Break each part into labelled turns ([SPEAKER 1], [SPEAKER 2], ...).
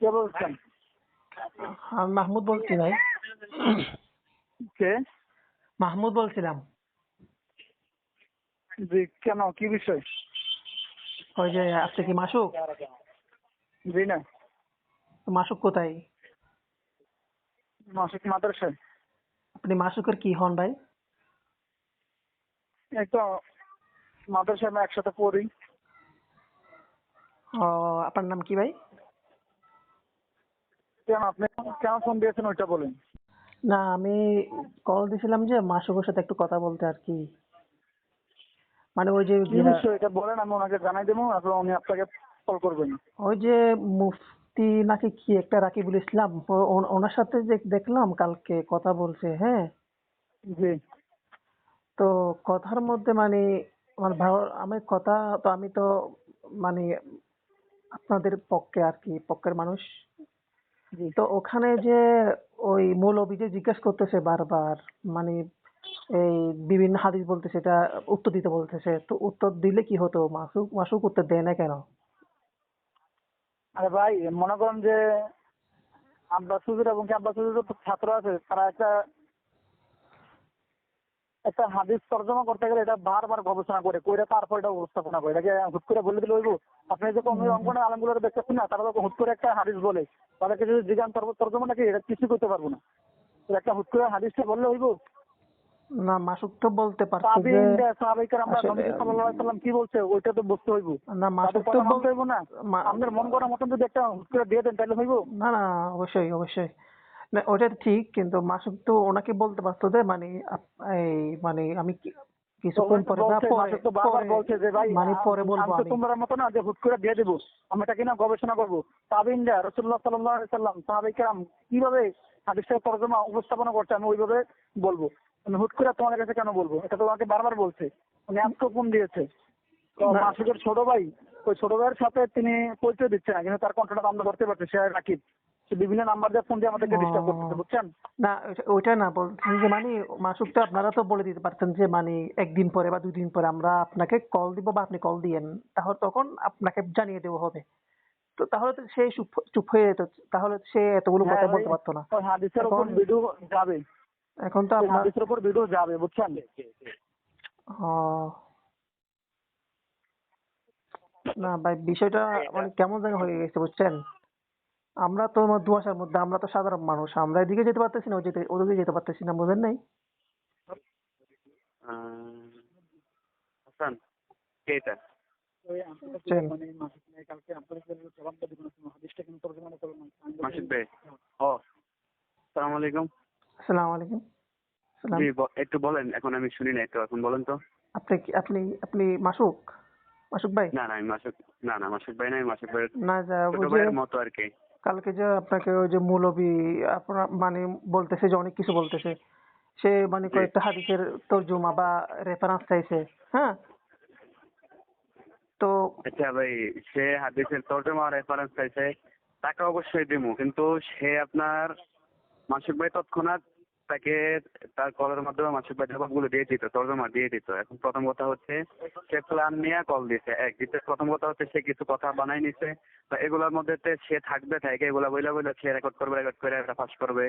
[SPEAKER 1] কে বলছেন?
[SPEAKER 2] আমি মাহমুদ বলছি ভাই।
[SPEAKER 1] কে?
[SPEAKER 2] মাহমুদ বলছিলাম।
[SPEAKER 1] জি কেন? কি বিষয়?
[SPEAKER 2] ওই যে আপনি কি মাসুক?
[SPEAKER 1] জি না।
[SPEAKER 2] মাসুক কোথায়?
[SPEAKER 1] মাসিক মাদ্রাসায়।
[SPEAKER 2] আপনি মাসুকের কি হন ভাই?
[SPEAKER 1] তো মাদ্রাসায় আমরা একসাথে পড়ি।
[SPEAKER 2] ও আপনার নাম কি ভাই?
[SPEAKER 1] কেন আপনি কেন ফোন দিয়েছেন ওইটা বলেন।
[SPEAKER 2] না আমি কল যে মাসুকের সাথে একটু কথা বলতে আর কি। মানে ওই যে
[SPEAKER 1] কি বিষয় এটা বলেন আমি ওনাকে জানাই দেবো তারপর উনি আপনাকে কল করবেন।
[SPEAKER 2] ওই যে মুফতি নাকি কি একটা রাকিবুল ইসলাম ওনার সাথে যে দেখলাম কালকে কথা বলছে হ্যাঁ।
[SPEAKER 1] জি।
[SPEAKER 2] তো কথার মধ্যে মানে আমার ভালো আমি কথা তো আমি তো মানে আপনাদের পক্ষে আর কি পক্ষের মানুষ। তো ওখানে যে ওই মৌলবী যে জিজ্ঞেস করতেছে বারবার মানে এই বিভিন্ন হাদিস বলতেছে, এটা উত্তর দিতে বলতেছে, তো উত্তর দিলে কি হতো? মাসুক মাসুক উত্তর দেয় না কেন?
[SPEAKER 1] আরে ভাই, মনে করেন যে আব্বাস এবং কি ছাত্র আছে, তারা একটা একটা হাদিস তর্জমা করতে গেলে এটা বারবার গবেষণা করে কইরা তারপর এটা উপস্থাপনা করে। এটাকে হুট করে বলে দিলে হইব? আপনি যে কম অঙ্কনে আলমগুলো দেখতেছেন না তারা তো হুট করে একটা হাদিস বলে। তাদেরকে যদি জিজ্ঞান তর্জমাটা কি? এটা কিছু করতে পারব না। একটা হুট করে হাদিসটা বললে হইব?
[SPEAKER 2] না মাসুক তো বলতে পারছে যে
[SPEAKER 1] সাহাবাইকার আমরা নবী সাল্লাল্লাহু আলাইহি সাল্লাম কি বলছে? ওইটা তো বুঝতে হইব।
[SPEAKER 2] না মাসুক তো
[SPEAKER 1] কথা মানতে হইব না।
[SPEAKER 2] মা-
[SPEAKER 1] আপনার মন করার মতন যদি একটা হুট করে দিয়ে দেন তাহলে হইব?
[SPEAKER 2] না না অবশ্যই অবশ্যই। না ওটা ঠিক কিন্তু মাসুক তো ওনাকে বলতে পারতো যে মানে এই মানে আমি কিছুক্ষণ পরে না পরে
[SPEAKER 1] মাসুদ বলছে যে ভাই
[SPEAKER 2] মানে পরে বলব
[SPEAKER 1] আমি তোমরা মতো না যে হুট করে দিয়ে দেবো। আমি এটা কিনা গবেষণা করব। তাবিনরা রসুল্লাহ সাল্লাহ সাল্লাম সাহাবাই কেরাম কীভাবে হাদিসের তর্জমা উপস্থাপনা করছে আমি ওইভাবে বলব। আমি হুট করে তোমাদের কাছে কেন বলব? এটা তো আমাকে বারবার বলছে। উনি আজকে ফোন দিয়েছে। তো মাসুদের ছোট ভাই ওই ছোট ভাইয়ের সাথে তিনি পরিচয় দিচ্ছে না কিন্তু তার কন্ট্রাক্ট আমরা ধরতে পারছি সে রাকিব। বিভিন্ন নাম্বার দিয়ে ফোন দিয়ে আমাদেরকে ডিস্টার্ব করতেছে বুঝছেন?
[SPEAKER 2] না ওইটা- না বলছেন যে মানে মাসুকটা আপনারা তো বলে দিতে পারতেন যে মানে একদিন পরে বা দুই দিন পরে আমরা আপনাকে কল দিব বা আপনি কল দিয়েন তাহলে তখন আপনাকে জানিয়ে দেওয়া হবে। তো তাহলে তো সে চুপ হয়ে যেত তাহলে সে এতগুলো কথা
[SPEAKER 1] হ্যাঁ,
[SPEAKER 2] বলতে পারতো না।
[SPEAKER 1] হাদিসের উপর
[SPEAKER 2] এখন-
[SPEAKER 1] ভিডিও যাবে।
[SPEAKER 2] এখন তো আপনার
[SPEAKER 1] হাদিসের উপর ভিডিও যাবে বুঝছেন?
[SPEAKER 2] ও। না ভাই বিষয়টা মানে কেমন যেন হয়ে গেছে বুঝছেন? আমরা তো দুয়াশার মধ্যে আমরা তো সাধারণ মানুষ আমরা এদিকে যেতে পারতেছি না যেতে ওদিকে যেতে পারতেছি না বুঝেন নাই?
[SPEAKER 3] হাসান কে এটা?
[SPEAKER 1] মানে মাসুদ ভাই না। না
[SPEAKER 3] ও আলাইকুম।
[SPEAKER 2] আসসালামু আলাইকুম।
[SPEAKER 3] জি একটু বলেন এখন আমি শুনি না একটু এখন বলেন তো।
[SPEAKER 2] আপনি কি আপনি আপনি মাসুক? মাসুক ভাই?
[SPEAKER 3] না না আমি মাসুক না না মাসুক ভাই নাই মাসুক ভাই
[SPEAKER 2] না যা
[SPEAKER 3] মতো আর কি।
[SPEAKER 2] কালকে যে আপনাকে ওই যে মৌলবি আপনার মানে বলতেছে যে অনেক কিছু বলতেছে। সে মানে কয়েকটা হাদিসের তর্জমা বা রেফারেন্স চাইছে হ্যাঁ? তো
[SPEAKER 3] আচ্ছা ভাই সে হাদিসের তর্জমা রেফারেন্স চাইছে টাকা অবশ্যই দিব কিন্তু সে আপনার মাসুক ভাই তৎক্ষণাৎ তাকে তার কলের মাধ্যমে মাসুক ভাই জবাবগুলো দিয়ে দিত তর্জমা দিয়ে দিত। এখন প্রথম কথা হচ্ছে সে প্ল্যান নিয়ে কল দিছে। এক দ্বিতীয় প্রথম কথা হচ্ছে সে কিছু কথা বানাই নিছে। তো এগুলোর মধ্যে সে থাকবে থাকে এগুলা বইলা বইলা সে রেকর্ড করবে রেকর্ড করে এটা ফাঁস করবে।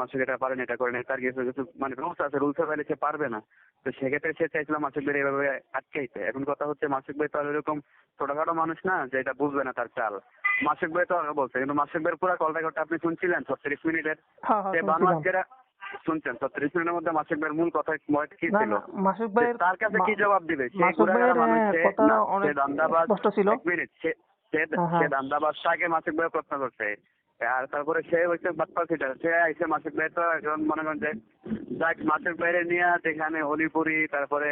[SPEAKER 3] মাসুক এটা পারেন এটা করেন তার কিছু কিছু মানে রুলস আছে রুলসে বাইরে সে পারবে না। তো সেক্ষেত্রে সে চাইছিল মাসুক ভাই এভাবে আটকাইতে। এখন কথা হচ্ছে মাসুক ভাই তো আর এরকম ছোটখাটো মানুষ না যে এটা বুঝবে না তার চাল। মাসুক ভাই তো আগে বলছে কিন্তু মাসুক ভাইয়ের পুরো কল রেকর্ডটা আপনি শুনছিলেন ছত্রিশ মিনিটের।
[SPEAKER 2] হ্যাঁ হ্যাঁ
[SPEAKER 3] সে
[SPEAKER 2] শুনছিলাম।
[SPEAKER 3] বানোয়াজকেরা তো ত্রিশ মিনিটের মধ্যে মাসুক ভাইয়ের মূল কথা কি ছিল?
[SPEAKER 2] মাসুক ভাইয়ের
[SPEAKER 3] তার কাছে কি জবাব দিবে? সে
[SPEAKER 2] হ্যাঁ,
[SPEAKER 3] সে
[SPEAKER 2] কথা অনেক
[SPEAKER 3] দান্দাবাজ।
[SPEAKER 2] ছিল।
[SPEAKER 3] এক মিনিট সে সে
[SPEAKER 2] হ্যাঁ, হ্যাঁ।
[SPEAKER 3] সে দান্দাবাজ তাকে মাসুক ভাই প্রশ্ন করছে। আর তারপরে সে হচ্ছে বাটপা সিটার। সে আইসে মাসুক ভাই তো এখন মনে করেন যে যাক মাসুক ভাইয়ের নিয়ে যেখানে হলিপুরি তারপরে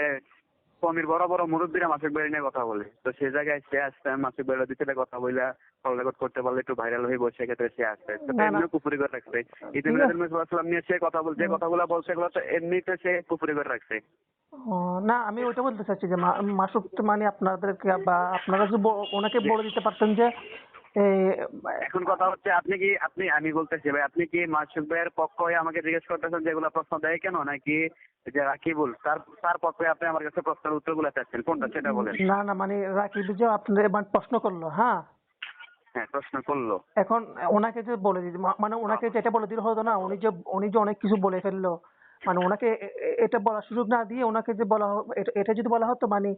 [SPEAKER 3] কমির বড় বড় মুরব্বীরা মাসিক ভাই নিয়ে কথা বলে। তো সে জায়গায় সে আসতে মাসিক ভাইয়ের দিতে কথা বইলা কল রেকর্ড করতে পারলে একটু ভাইরাল হয়ে বসে ক্ষেত্রে সে
[SPEAKER 2] আসতে।
[SPEAKER 3] এমনি কুপুরি করে রাখছে। ইতিমধ্যে। সাল্লাম নিয়ে সে কথা বল যে কথাগুলো বলছে এগুলো তো এমনিতে সে কুপুরি করে রাখছে।
[SPEAKER 2] না আমি ওইটা বলতে চাচ্ছি যে মাসুক মানে আপনাদেরকে বা আপনারা যে ওনাকে বলে দিতে পারতেন যে
[SPEAKER 3] এখন কথা হচ্ছে আপনি কি আপনি আমি বলতেছি ভাই আপনি কি মাসুক ভাইয়ের পক্ষ হয়ে আমাকে জিজ্ঞেস করতেছেন যে এগুলো প্রশ্ন দেয় কেন? নাকি যে রাকিবুল তার তার পক্ষে আপনি আমার কাছে প্রশ্নের উত্তরগুলো চাচ্ছেন কোনটা সেটা বলেন।
[SPEAKER 2] না না মানে রাকিব যে আপনাদের মানে প্রশ্ন করল হ্যাঁ?
[SPEAKER 3] হ্যাঁ প্রশ্ন করল।
[SPEAKER 2] এখন ওনাকে যে বলে দিল মানে ওনাকে যেটা বলে দিল হতো না উনি যে উনি যে অনেক কিছু বলে ফেলল মানে ওনাকে এটা বলার সুযোগ না দিয়ে ওনাকে যে বলা এটা- যদি বলা হতো মানে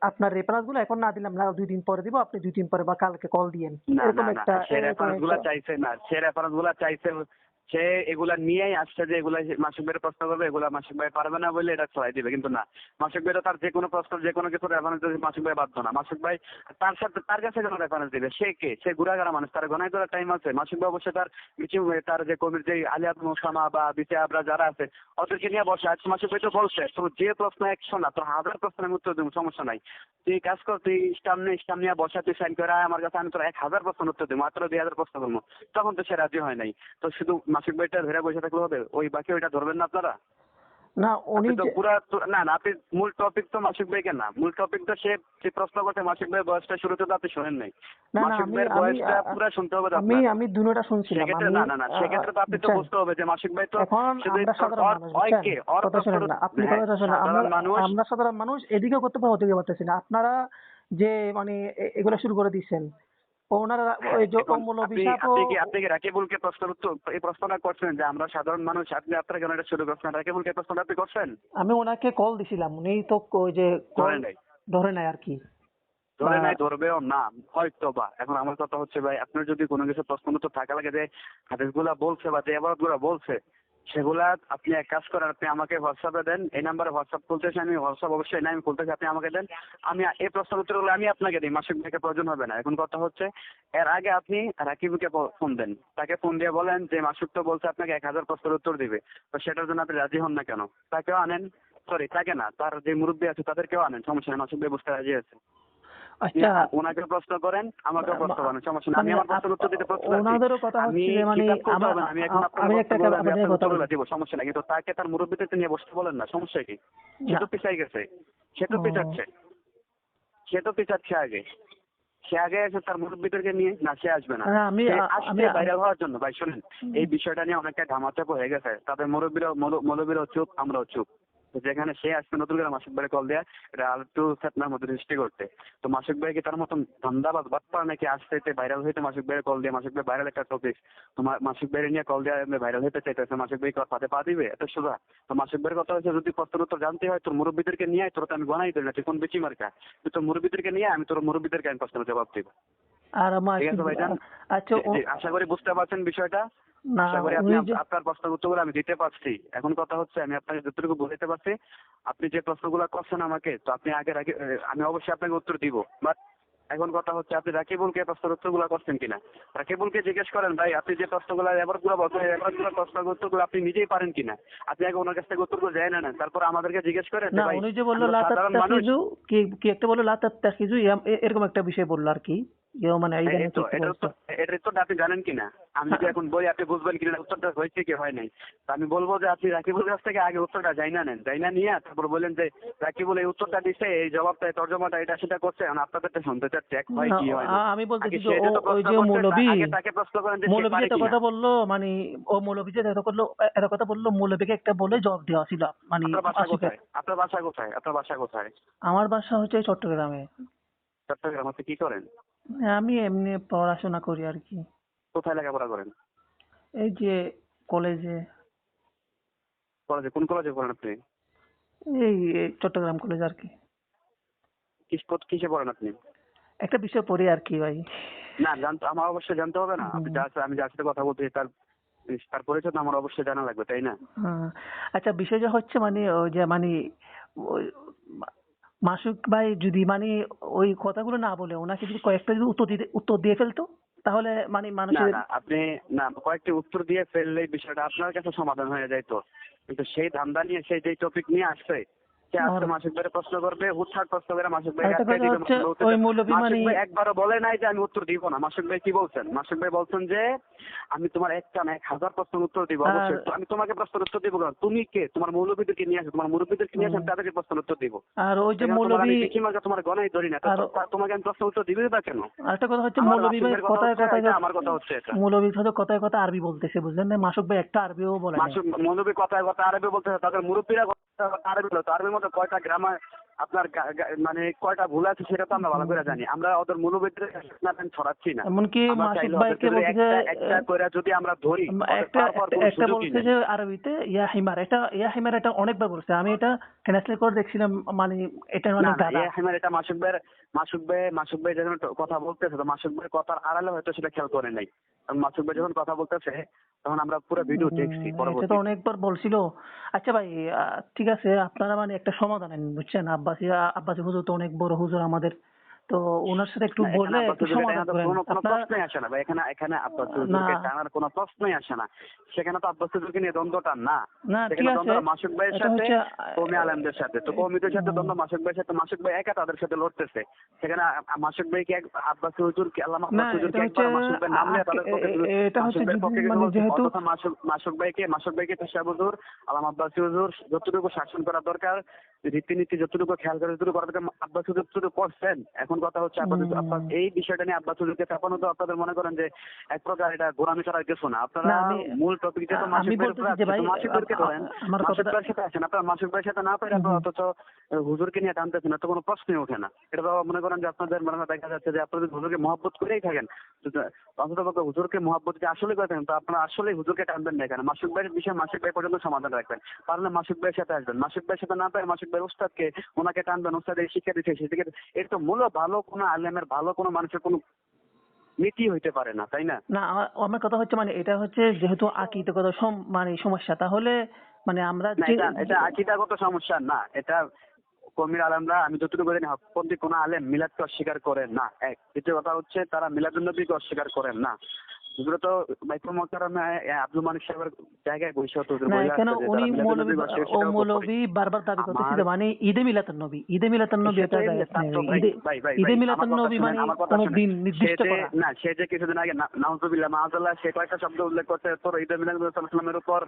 [SPEAKER 2] আপনার রেফারেন্সগুলো এখন না দিলাম না দুই দিন পরে দিব আপনি দুই দিন পরে বা কালকে কল দিয়েন। এরকম একটা
[SPEAKER 3] সে
[SPEAKER 2] রেফারেন্সগুলা
[SPEAKER 3] চাইছে না সে রেফারেন্সগুলা চাইছে সে এগুলা নিয়েই আসছে যে এগুলা মাসিক ভাইয়ের প্রশ্ন করবে, এগুলা মাসিক ভাই পারবে না বলে এটা ছড়াই দিবে। কিন্তু না, মাসুক ভাই তার যে কোনো প্রশ্ন, যে কোনো কিছু রেফারেন্স মাসুক ভাই বাধ্য না। মাসিক ভাই তার সাথে, তার কাছে কেন রেফারেন্স দিবে। সে কে? সে গুড়াগাড়া মানুষ, তার গনাই করার টাইম আছে। মাসুক ভাই অবশ্যই তার কিছু তার যে কবির, যে আলিয়াত মোসামা বা বিচে আবরা যারা আছে, ওদেরকে নিয়ে বসে। আজ মাসিক ভাই তো বলছে তো যে প্রশ্ন একশো না তো হাজার প্রশ্নের উত্তর দেবো, সমস্যা নাই। তুই কাজ কর, তুই স্টাম নিয়ে স্টাম নিয়ে বসা, তুই সাইন করে আমার কাছে আমি তোর এক হাজার প্রশ্ন উত্তর দেবো, মাত্র দুই হাজার প্রশ্ন করব। তখন তো সে রাজি হয় নাই। তো শুধু মাসিক ভাইটা ধরে বসে থাকলে হবে? ওই বাকি ওইটা ধরবেন না আপনারা?
[SPEAKER 2] না উনি
[SPEAKER 3] তো পুরা না না আপনি মূল টপিক তো মাসিক ভাইকে না। মূল টপিক তো সে যে প্রশ্ন করতে মাসিক ভাই বয়সটা শুরুতে তো আপনি শোনেন নাই। মাসিক ভাইয়ের বয়সটা পুরা শুনতে হবে
[SPEAKER 2] আমি আমি দুটোটা শুনছিলাম।
[SPEAKER 3] সেক্ষেত্রে না না না সেক্ষেত্রে তো আপনি তো বুঝতে হবে যে মাসিক ভাই তো শুধু
[SPEAKER 2] শুনেন আপনি
[SPEAKER 3] হ্যাঁ,
[SPEAKER 2] শুনেন আমরা সাধারণ মানুষ এদিকেও করতে ওদিকে পারতেছি না। আপনারা যে মানে এগুলো শুরু করে দিচ্ছেন ওনারা ওই যে
[SPEAKER 3] এখন আপনি কি রাকিবুলকে প্রশ্নের উত্তর এই প্রশ্নটা করছেন যে আমরা সাধারণ মানুষ আপনি আপনার কেন এটা শুরু করছেন? রাকিবুলকে প্রশ্নটা আপনি করছেন?
[SPEAKER 2] আমি ওনাকে কল দিছিলাম উনি তো ওই যে
[SPEAKER 3] ধরে নাই।
[SPEAKER 2] ধরে নাই আর কি।
[SPEAKER 3] ধরে নাই ধরবেও না হয়তো বা এখন আমার কথা হচ্ছে ভাই আপনার যদি কোনো কিছু প্রশ্ন উত্তর থাকা লাগে যে হাদিসগুলা বলছে বা যে আবাদগুলা বলছে সেগুলা আপনি এক কাজ করেন, আপনি আমাকে হোয়াটসঅ্যাপে দেন, এই নাম্বারে হোয়াটসঅ্যাপ আমি হোয়াটসঅ্যাপ অবশ্যই আমি আপনি আমাকে দেন। আমি এই প্রশ্নের উত্তরগুলো আমি আপনাকে দিই, মাসিক প্রয়োজন হবে না। এখন কথা হচ্ছে, এর আগে আপনি রাকিবকে ফোন দেন। তাকে ফোন দিয়ে বলেন যে, মাসুক তো বলছে আপনাকে এক হাজার প্রশ্নের উত্তর দিবে। তো সেটার জন্য আপনি রাজি হন না কেন? তাকেও আনেন সরি তাকে না, তার যে মুরব্বী আছে, তাদেরকেও আনেন, সমস্যা নেই, মাসুক ভাই রাজি আছে।
[SPEAKER 2] আচ্ছা।
[SPEAKER 3] ওনাকে প্রশ্ন করেন আমাকে প্রশ্ন করেন সমস্যা আমি আমার প্রশ্নের উত্তর দিতে প্রস্তুত
[SPEAKER 2] ওনাদেরও কথা হচ্ছে মানে
[SPEAKER 3] কিতাব খুলতে
[SPEAKER 2] আমার
[SPEAKER 3] হবে না, আমি এখন
[SPEAKER 2] আমি একটা
[SPEAKER 3] বলব, আমি
[SPEAKER 2] আপনার
[SPEAKER 3] আপনার
[SPEAKER 2] কথা
[SPEAKER 3] উত্তরগুলো
[SPEAKER 2] বলি।
[SPEAKER 3] সমস্যা নাই। কিন্তু তাকে তার মুরব্বীদেরকে নিয়ে বসতে বলেন না সমস্যা কি? সে তো পিছাই গেছে সে তো পিছাচ্ছে। সে তো পিছাচ্ছে আগে। সে আগে এসে তার মুরব্বীদেরকে নিয়ে না সে আসবে না।
[SPEAKER 2] না, আমি-
[SPEAKER 3] সে
[SPEAKER 2] আ-
[SPEAKER 3] আসছে
[SPEAKER 2] আমি-
[SPEAKER 3] ভাইরাল হওয়ার জন্য। ভাই শুনেন এই বিষয়টা নিয়ে অনেকটা ধামাচাপ হয়ে গেছে। তাদের মুরব্বীরা মৌলবীরাও চুপ আমরাও চুপ। যেখানে সে আসবে নতুন করে মাসুক ভাই কল দেয়া এটা একটু ফেতনার মধ্যে সৃষ্টি করতে। তো মাসুক ভাইকে তার মতন ধান্দাবাজ বাটপার নাকি আসতে ভাইরাল হইতে মাসুক ভাইয়ের কল দিয়ে মাসুক ভাই ভাইরাল একটা টপিক তো মাসুক ভাইয়ের নিয়ে কল দেওয়া ভাইরাল হতে চাইতেছে মাসুক ভাই পাতে পা দিবে? এত সোজা। তো মাসুক ভাইয়ের কথা হচ্ছে যদি প্রশ্নের উত্তর জানতে হয় তোর মুরব্বীদেরকে নিয়ে তোর তো আমি গনাই দিই না তুই কোন বেশি মার্কা? তুই তোর মুরব্বীদেরকে নিয়ে আমি তোর মুরব্বীদেরকে আমি প্রশ্নের জবাব দিব।
[SPEAKER 2] আর আমার কি- আচ্ছা
[SPEAKER 3] আশা করি বুঝতে পারছেন বিষয়টা। আশা করি আপনি আপনার প্রশ্নের উত্তরগুলো আমি দিতে পারছি। এখন কথা হচ্ছে আমি আপনাকে যতটুকু বলতে পারছি আপনি যে প্রশ্নগুলো করছেন আমাকে তো আপনি আগে এ, আমি অবশ্যই আপনাকে উত্তর দিব। বাট এখন কথা হচ্ছে আপনি রাকিবুলকে প্রশ্নের উত্তরগুলো করছেন কিনা? রাকিবুলকে জিজ্ঞেস করেন ভাই আপনি যে প্রশ্নগুলো এবারগুলো বলছেন এবারগুলো প্রশ্নের উত্তরগুলো আপনি নিজেই পারেন কিনা? আপনি আগে ওনার কাছ থেকে উত্তরগুলো জেনে না তারপর আমাদেরকে জিজ্ঞেস করেন
[SPEAKER 2] না উনি যে বলল কি কি একটা বলল লাতাত তাকিজু এরকম একটা বিষয় বলল আর কি। যে মানে
[SPEAKER 3] আপনি জানেন কিনা আমি যদি এখন বই আপনি বুঝবেন কিনা উত্তরটা হয়েছে কি হয় নাই। আমি বলব যে আপনি রাকিবুল কাছ থেকে আগে উত্তরটা যাই না নেন। যাই না নিয়ে তারপর বলেন যে রাকিবুল এই উত্তরটা দিচ্ছে এই জবাবটা এই তর্জমাটা এটা সেটা করছে। এখন আপনাদেরটা শুনতে চাচ্ছে এক হয় কি হয়
[SPEAKER 2] আমি বলতেছি যে ওই যে মৌলবী
[SPEAKER 3] তাকে প্রশ্ন করেন যে
[SPEAKER 2] মৌলবী একটা কথা বলল মানে ও মৌলবী যে এত করল এত কথা বলল মৌলবীকে একটা বলে জবাব দেওয়া ছিল মানে
[SPEAKER 3] আপনার বাসা কোথায়? আপনার বাসা কোথায়? আপনার বাসা কোথায়?
[SPEAKER 2] আমার বাসা হচ্ছে চট্টগ্রামে।
[SPEAKER 3] চট্টগ্রাম আপনি কি করেন?
[SPEAKER 2] আমি এমনি পড়াশোনা করি আর কি।
[SPEAKER 3] কোথায় লেখাপড়া করেন?
[SPEAKER 2] এই যে কলেজে।
[SPEAKER 3] কলেজে কোন কলেজে পড়েন আপনি?
[SPEAKER 2] এই চট্টগ্রাম কলেজ আর কি।
[SPEAKER 3] কিসে পড়েন আপনি?
[SPEAKER 2] একটা বিষয় পড়ি আর কি ভাই।
[SPEAKER 3] না জানতে আমার অবশ্যই জানতে হবে না। আপনি যা আমি যার সাথে কথা বলতেছি তার তার পরিচয় তো আমার অবশ্যই জানা লাগবে তাই না?
[SPEAKER 2] হ্যাঁ। আচ্ছা বিষয়টা হচ্ছে মানে ওই যে মানে মাসুক ভাই যদি মানে ওই কথাগুলো না বলে ওনাকে যদি কয়েকটা যদি উত্তর দিতে উত্তর দিয়ে ফেলতো তাহলে মানে
[SPEAKER 3] মানুষ
[SPEAKER 2] মানুষের
[SPEAKER 3] না আপনি না কয়েকটি উত্তর দিয়ে ফেললে বিষয়টা আপনার কাছে সমাধান হয়ে যাইতো। কিন্তু সেই ধান্দা নিয়ে সেই যে টপিক নিয়ে আসছে সে আজকে
[SPEAKER 2] আর-
[SPEAKER 3] মাসিক ভাইয়ের প্রশ্ন করবে হুটহাট প্রশ্ন করে মাসিক ভাই
[SPEAKER 2] ওই
[SPEAKER 3] দেবে।
[SPEAKER 2] মানে-
[SPEAKER 3] একবারও বলে নাই যে আমি উত্তর দিব না। মাসুক ভাই কি বলছেন? মাসুক ভাই বলছেন যে আমি তোমার একটা না এক হাজার প্রশ্নের উত্তর দিব। অবশ্যই আমি তোমাকে প্রশ্নের উত্তর দিব কেন? তুমি কে? তোমার মৌলবীদেরকে নিয়ে আসো। তোমার মুরব্বীদেরকে নিয়ে আসো তাদেরকে প্রশ্নের উত্তর দিব।
[SPEAKER 2] আর ওই যে
[SPEAKER 3] আমি দেখি মার্কা তোমার গনাই ধরি না তোমাকে আমি প্রশ্ন উত্তর দিবে বা কেন?
[SPEAKER 2] আরেকটা কথা হচ্ছে মৌলবী ভাই
[SPEAKER 3] কথা
[SPEAKER 2] কথায় কথায়
[SPEAKER 3] আমার কথা হচ্ছে এটা।
[SPEAKER 2] মৌলবীর সাথে কথায় কথা আরবি বলতেছে বুঝলেন না? মাসুক ভাই একটা আরবিও বলে না।
[SPEAKER 3] মাসুক মৌলবী কথায় কথা আরবি বলতে তাদের মুরব্বীরা আরবি বলতো আরবির মধ্যে কয়টা গ্রামার আপনার মানে কয়টা ভুল আছে সেটা তো আমরা ভালো করে জানি। আমরা ওদের মূলবিদ্রে ছড়াচ্ছি না।
[SPEAKER 2] এমনকি মাসুদ ভাইকে বলছে
[SPEAKER 3] একটা করে যদি আমরা ধরি
[SPEAKER 2] একটা একটা- বলছে যে আরবিতে ইয়া হিমার এটা ইয়া হিমার এটা অনেকবার বলছে। আমি এটা ট্রান্সলেট করে দেখছিলাম মানে এটা মানে গাদা
[SPEAKER 3] এটা ভাই ভাই যখন কথা বলতেছে তো মাসুক ভাই কথার আড়ালে হয়তো সেটা খেয়াল করে নাই। কারণ মাসুক ভাই যখন কথা বলতেছে তখন আমরা পুরো ভিডিও দেখছি
[SPEAKER 2] হুম, এটা
[SPEAKER 3] পরবর্তী
[SPEAKER 2] তো অনেকবার বলছিল। আচ্ছা ভাই ঠিক আছে আপনারা মানে একটা সমাধান বুঝছেন? আব্বাসি আব্বাসি হুজুর তো অনেক বড় হুজুর আমাদের। তো ওনার সাথে একটু বলে
[SPEAKER 3] প্রশ্নই আসে না ভাই এখানে এখানে আব্বাস। হুজুরকে টানার কোনো প্রশ্নই আসে না। সেখানে তো আব্বাস হুজুরকে নিয়ে দ্বন্দ্বটা না।
[SPEAKER 2] না
[SPEAKER 3] সেখানে দ্বন্দ্ব মাসুক ভাইয়ের সাথে কৌমি আলমদের সাথে। তো কৌমিদের সাথে দ্বন্দ্ব মাসুক ভাইয়ের সাথে মাসুক ভাই একা তাদের সাথে লড়তেছে। সেখানে মাসুক ভাই কি আব্বাস হুজুর কি আল্লাহ আব্বাস হুজুর কি একবার মাসুক ভাই নাম নিয়ে তাদের পক্ষে
[SPEAKER 2] এটা হচ্ছে
[SPEAKER 3] মাসুক
[SPEAKER 2] মানে যেহেতু
[SPEAKER 3] মাসুক মাসুক ভাইকে মাসুক ভাইকে তো সাহেব হুজুর আলাম আব্বাসী হুজুর যতটুকু শাসন করা দরকার রীতিনীতি যতটুকু খেয়াল করে যতটুকু করা দরকার আব্বাস হুজুর যতটুকু করছেন এখন কথা হচ্ছে হুজুর- আব্বাস এই বিষয়টা নিয়ে আব্বাস হুজুরকে চাপানো তো আপনাদের মনে করেন যে এক প্রকার এটা গোড়ামি করার কিছু না। আপনারা মূল টপিক যেহেতু
[SPEAKER 2] আমি
[SPEAKER 3] মাসুক তো মাসুক ভাইকে ধরেন মাসুক ভাইয়ের সাথে আসেন আপনারা মাসুক ভাইয়ের সাথে না
[SPEAKER 2] হুম, হুম।
[SPEAKER 3] অথচ হুজুরকে নিয়ে টানতেছেন না তো কোনো প্রশ্নই ওঠে না। এটা তো মনে করেন যে আপনাদের মনে হয় দেখা যাচ্ছে যে আপনারা যদি হুজুরকে মহব্বত করেই থাকেন তো তো অন্তত হুজুরকে মহব্বত যে আসলে করে থাকেন তো আপনারা আসলে হুজুরকে টানবেন না এখানে মাসিক ভাইয়ের বিষয়ে মাসিক ভাই পর্যন্ত সমাধান রাখবেন। পারলে মাসিক ভাইয়ের সাথে আসবেন মাসিক ভাইয়ের সাথে না পারে মাসুক ভাইয়ের উস্তাদকে ওনাকে টানবেন উস্তাদ এই শিক্ষা দিচ্ছে সেদিকে এর তো মূল ভালো কোনো আলেমের ভালো কোনো মানুষের কোনো নীতি হইতে পারে না তাই না?
[SPEAKER 2] না আমার কথা হচ্ছে মানে এটা হচ্ছে যেহেতু আকিদগত মানে সমস্যা তাহলে মানে আমরা
[SPEAKER 3] এটা আকিদাগত সমস্যা না এটা কমির আলেমরা আমি যতটুকু জানি হকপন্থী কোন আলেম মিলাদকে অস্বীকার করেন না। এক দ্বিতীয় কথা হচ্ছে তারা মিলাদুন্নবীকে অস্বীকার করেন না। এগুলো তো আব্দুল মানিক সাহেবের জায়গায় বসে হতো
[SPEAKER 2] না এখানে উনি মৌলবী ও মৌলবী বারবার দাবি মানে ঈদে মিলাতুন নবী ঈদে মিলাতুন নবী এটা ঈদে মিলাতুন নবী মানে কোনো দিন নির্দিষ্ট করা।
[SPEAKER 3] না সে যে কিছুদিন আগে নাউজুবিল্লাহ মাহাজাল্লাহ সে কয়েকটা শব্দ উল্লেখ করছে তোর ঈদে মিলাদ সাল্লামের উপর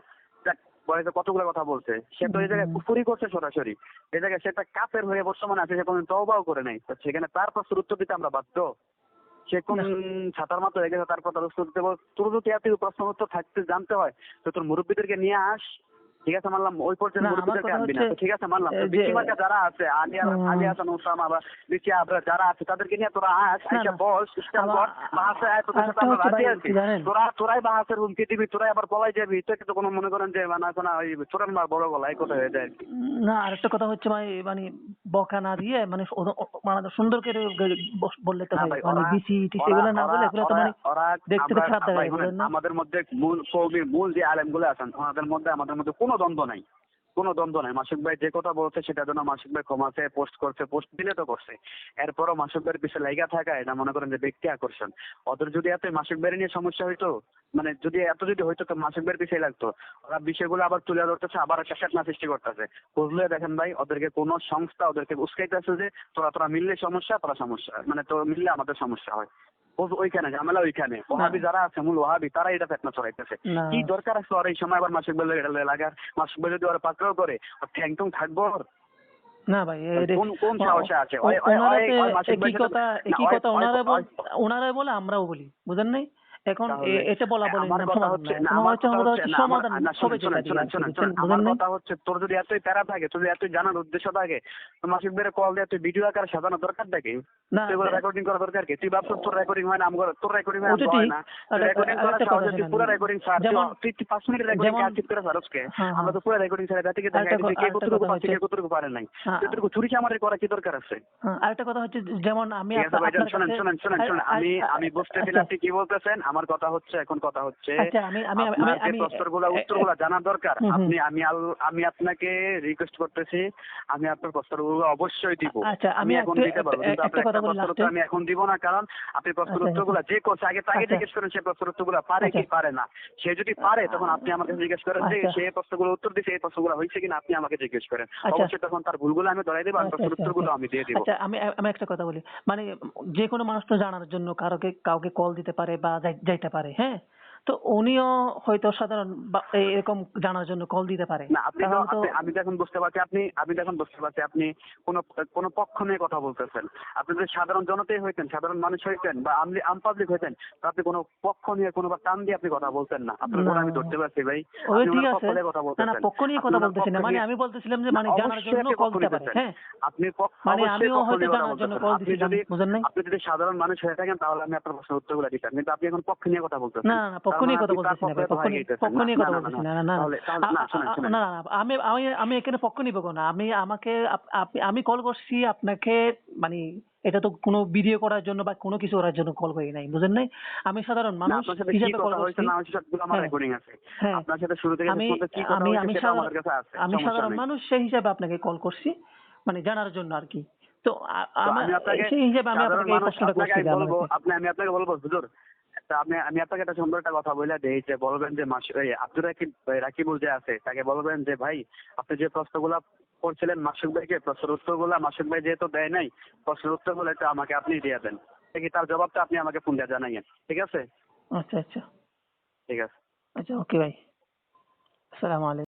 [SPEAKER 3] বয়সে কতগুলো কথা বলছে। সে তো এই জায়গায় কুফুরি করছে সরাসরি। এই জায়গায় সে একটা কাপের হয়ে বর্তমানে আছে সে তওবাও করে নাই। সেখানে তার প্রশ্নের উত্তর দিতে আমরা বাধ্য। সে কোন ছাতার মতো হয়ে গেছে তারপর তাদের যদি এত প্রশ্ন উত্তর থাকতে জানতে হয় তো তোর মুরব্বীদেরকে নিয়ে আস। ঠিক আছে মানলাম ওই পর্যন্ত মুরব্বীদেরকে আনবি না। ঠিক আছে মানলাম মার্কা যারা আছে আলিয়া আলিয়া হাসান ওসামা বা বিচি আবরা যারা আছে তাদেরকে নিয়ে তোরা আস আইসা বস কর বাহাসে আয় তোদের সাথে আমরা রাজি আছি। তোরা তোরাই বাহাসের হুমকি দিবি তোরাই আবার পলাই যাবি। তো কিন্তু কোনো মনে করেন যে মানে ওই চোরান মার বড় গলা এই কথা হয়ে যায়
[SPEAKER 2] না আরেকটা কথা হচ্ছে মানে মানে বকা না দিয়ে মানে মানে সুন্দর করে বললে তো হয় মানে বিসি টিসি এগুলো না বলে এগুলো তো মানে দেখতে খারাপ দেখায়?
[SPEAKER 3] আমাদের মধ্যে মূল কৌমি মূল যে আলেমগুলো আছেন ওনাদের মধ্যে আমাদের মধ্যে কোনো দ্বন্দ্ব নাই। কোনো দ্বন্দ্ব নাই। মাসুক ভাই যে কথা বলছে সেটার জন্য মাসুক ভাই ক্ষমাছে পোস্ট করছে পোস্ট দিলে তো করছে। এরপরও মাসুক ভাইয়ের পিছনে লাইগা থাকা, এটা মনে করেন যে ব্যক্তি আকর্ষণ। ওদের যদি এত মাসুক ভাইয়ের নিয়ে সমস্যা হইতো মানে যদি এত যদি হইতো, তো মাসুক ভাইয়ের পিছিয়ে লাগতো। ওরা বিষয়গুলো আবার তুলে ধরতেছে, আবার একটা চেতনা সৃষ্টি করতেছে। বুঝলে দেখেন ভাই, ওদেরকে কোনো সংস্থা ওদেরকে উস্কাইতেছে যে তোরা তোরা মিললে সমস্যা, তোরা সমস্যা মানে তো মিললে আমাদের সমস্যা হয়। ও- ওইখানে ঝামেলা ওইখানে। ওহাবি যারা আছে মূল ওহাবি তারা এটা ফেতনা ছড়াইতেছে কি দরকার আছে ওর? এই সময় আবার মাসিক বেলা এটা লাগার। মাসিক বেলা যদি ওরা পাকড়াও করে ঠ্যাং টং থাকব
[SPEAKER 2] না ভাই
[SPEAKER 3] কোন- কোন সাহসে আছে?
[SPEAKER 2] ওনারা একই কথা একই কথা বলে আমরাও বলি। বুঝেন নাই? এখন এটা বলা বলি
[SPEAKER 3] আমার কথা হচ্ছে না, আমার কথা
[SPEAKER 2] সমাধান সবে
[SPEAKER 3] আমার কথা তোর যদি এতই প্যারা থাকে তোর এতই জানার উদ্দেশ্য থাকে মাসিক বেড়ে কল দিয়ে তুই ভিডিও আকারে সাজানো দরকার
[SPEAKER 2] না,
[SPEAKER 3] তুই রেকর্ডিং করা দরকার কি? তুই ভাবছ তোর রেকর্ডিং হয় না আমার তোর রেকর্ডিং হয় হয়। না। রেকর্ডিং করা সহজে তুই পুরো রেকর্ডিং ছাড় তুই পাঁচ মিনিট রেকর্ডিং
[SPEAKER 2] যেমন-
[SPEAKER 3] করে ফারসকে
[SPEAKER 2] হ্যাঁ,
[SPEAKER 3] আমরা তো পুরো রেকর্ডিং ছাড়া থেকে দেখা কে কতটুকু পারছে কে কতটুকু পারে নাই?
[SPEAKER 2] হ্যাঁ।
[SPEAKER 3] তুই চুরি চামারি করা কি দরকার আছে?
[SPEAKER 2] হ্যাঁ, আরেকটা কথা হচ্ছে যেমন আমি আপনার
[SPEAKER 3] শুনেন শুনেন শুনেন শুনেন। আমি আমি বুঝতে
[SPEAKER 2] আচ্ছা,
[SPEAKER 3] পেরে আপনি কি বলতেছেন। আমার কথা হচ্ছে এখন কথা হচ্ছে
[SPEAKER 2] আচ্ছা,
[SPEAKER 3] আপনার প্রশ্নগুলো উত্তরগুলো জানার দরকার। আপনি আমি আমি আপনাকে রিকোয়েস্ট করতেছি আমি আপনার প্রশ্নগুলো অবশ্যই দিব
[SPEAKER 2] আচ্ছা, আমি
[SPEAKER 3] এখন দিতে পারব কিন্তু আপনার একটা প্রশ্নের উত্তর আমি এখন দিব না কারণ আপনি প্রশ্নের
[SPEAKER 2] আচ্ছা,
[SPEAKER 3] উত্তরগুলো যে করছে আগে তাকে। জিজ্ঞেস করেন সে প্রশ্নের উত্তরগুলো পারে কি। পারে না সে যদি পারে তখন আপনি আমাকে জিজ্ঞেস করেন যে। সে প্রশ্নগুলো উত্তর দিছে এই প্রশ্নগুলো হয়েছে কিনা আপনি আমাকে জিজ্ঞেস করেন। অবশ্যই তখন তার ভুলগুলো আমি ধরাই দেবো আর প্রশ্নের উত্তরগুলো। আমি দিয়ে দিব
[SPEAKER 2] আচ্ছা আমি আমি একটা কথা বলি মানে যে কোনো মানুষ তো জানার জন্য কারোকে কাউকে কল দিতে পারে বা যাইতে পারে হ্যাঁ তো উনিও হয়তো সাধারণ এরকম জানার জন্য কল দিতে পারে।
[SPEAKER 3] না আপনি আমি তো এখন বুঝতে পারছি আপনি আমি তো এখন বুঝতে পারছি আপনি কোন কোন পক্ষ নিয়ে কথা বলতেছেন। আপনি যদি সাধারণ জনতাই হইতেন সাধারণ মানুষ হইতেন বা আমলি আম পাবলিক হইতেন তো আপনি কোনো পক্ষ নিয়ে কোনো বা টান দিয়ে আপনি কথা বলতেন না। আপনার কথা আমি ধরতে পারছি ভাই।
[SPEAKER 2] ওই ঠিক আছে। না না পক্ষ নিয়ে কথা বলতেছি না। মানে আমি বলতেছিলাম যে মানে জানার জন্য কল দিতে পারে। হ্যাঁ।
[SPEAKER 3] আপনি পক্ষ-
[SPEAKER 2] মানে আমিও হয়তো জানার জন্য কল দিছিলাম বুঝেন নাই?
[SPEAKER 3] আপনি যদি সাধারণ মানুষ হয়ে থাকেন তাহলে আমি আপনার প্রশ্নের উত্তরগুলো দিতাম কিন্তু আপনি এখন পক্ষ নিয়ে কথা বলতেছেন।
[SPEAKER 2] না না পক্ষ
[SPEAKER 3] তার
[SPEAKER 2] নিয়ে কথা বলতেছি না ভাই
[SPEAKER 3] পক্ষে
[SPEAKER 2] পক্ষ
[SPEAKER 3] কথা
[SPEAKER 2] নিয়ে কথা বলতেছি
[SPEAKER 3] না,
[SPEAKER 2] না না না আমি আমি আমি এখানে পক্ষ নিব না আমি আমাকে আমি কল করছি আপনাকে মানে এটা তো কোনো ভিডিও করার জন্য বা কোনো কিছু করার জন্য কল করি নাই বুঝেন নাই? আমি সাধারণ মানুষ হিসেবে কল করছি আমি আমি আমি আমি সাধারণ মানুষ সেই হিসাবে আপনাকে কল করছি মানে জানার জন্য আর কি। তো
[SPEAKER 3] আমি আপনাকে
[SPEAKER 2] সেই হিসাবে আমি আপনাকে এই প্রশ্নটা করছি
[SPEAKER 3] আপনি আমি আপনাকে বলব হুজুর তা আপনি আমি আপনাকে একটা সুন্দর একটা কথা বলে দেই যে বলবেন যে মাস আব্দুর রাকিব রাকিবুল যে আছে তাকে বলবেন যে ভাই আপনি যে প্রশ্নগুলা করছিলেন মাসুক ভাইকে প্রশ্নের উত্তরগুলা মাসুক ভাই যেহেতু দেয় নাই প্রশ্নের উত্তরগুলো একটা আমাকে আপনি দিয়ে দেন। দেখি তার জবাবটা আপনি আমাকে ফোন দিয়ে জানাইয়েন ঠিক আছে?
[SPEAKER 2] আচ্ছা আচ্ছা।
[SPEAKER 3] ঠিক আছে।
[SPEAKER 2] আচ্ছা ওকে ভাই। আসসালামু আলাইকুম।